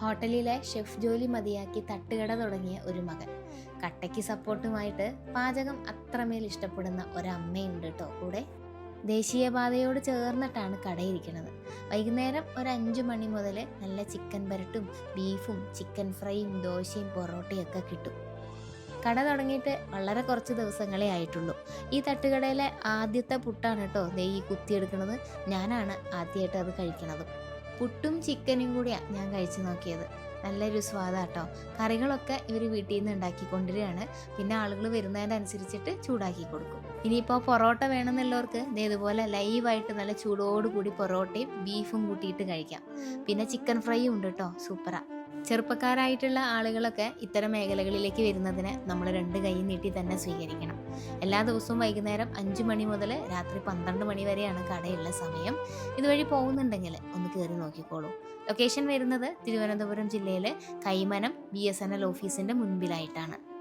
ഹോട്ടലിലെ ഷെഫ് ജോലി മതിയാക്കി തട്ടുകട തുടങ്ങിയ ഒരു മകൻ. കട്ടയ്ക്ക് സപ്പോർട്ടുമായിട്ട് പാചകം അത്രമേൽ ഇഷ്ടപ്പെടുന്ന ഒരമ്മയുണ്ട് കേട്ടോ. കൂടെ ദേശീയപാതയോട് ചേർന്നിട്ടാണ് കടയിരിക്കുന്നത്. വൈകുന്നേരം ഒരു അഞ്ചു മണി മുതൽ നല്ല ചിക്കൻ പരട്ടും ബീഫും ചിക്കൻ ഫ്രൈയും ദോശയും പൊറോട്ടയും ഒക്കെ കിട്ടും. കട തുടങ്ങിയിട്ട് വളരെ കുറച്ച് ദിവസങ്ങളേ ആയിട്ടുള്ളൂ. ഈ തട്ടുകടയിലെ ആദ്യത്തെ പുട്ടാണ് കേട്ടോ ഈ കുത്തിയെടുക്കുന്നത് ഞാനാണ് ആദ്യമായിട്ട് അത് കഴിക്കണത്. പുട്ടും ചിക്കനും കൂടിയാണ് ഞാൻ കഴിച്ചു നോക്കിയത്. നല്ലൊരു സ്വാദാട്ടോ. കറികളൊക്കെ ഇവർ വീട്ടിൽ നിന്ന് ഉണ്ടാക്കി കൊണ്ടുവരികയാണ് പിന്നെ ആളുകൾ വരുന്നതിനനുസരിച്ചിട്ട് ചൂടാക്കി കൊടുക്കും. ഇനിയിപ്പോൾ പൊറോട്ട വേണമെന്നുള്ളവർക്ക് ദേ ഇതുപോലെ ലൈവായിട്ട് നല്ല ചൂടോടുകൂടി പൊറോട്ടയും ബീഫും കൂട്ടിയിട്ട് കഴിക്കാം. പിന്നെ ചിക്കൻ ഫ്രൈയും ഉണ്ട് കേട്ടോ. സൂപ്പറാ. ചെറുപ്പക്കാരായിട്ടുള്ള ആളുകളൊക്കെ ഇത്തരം മേഖലകളിലേക്ക് വരുന്നതിന് നമ്മൾ രണ്ട് കൈ നീട്ടി തന്നെ സ്വീകരിക്കണം. എല്ലാ ദിവസവും വൈകുന്നേരം അഞ്ച് മണി മുതൽ രാത്രി പന്ത്രണ്ട് മണി വരെയാണ് കടയുള്ള സമയം. ഇതുവഴി പോകുന്നുണ്ടെങ്കിൽ ഒന്ന് കയറി നോക്കിക്കോളൂ. ലൊക്കേഷൻ വരുന്നത് തിരുവനന്തപുരം ജില്ലയിലെ Kaimanam B S N L ഓഫീസിന്റെ മുൻപിലായിട്ടാണ്.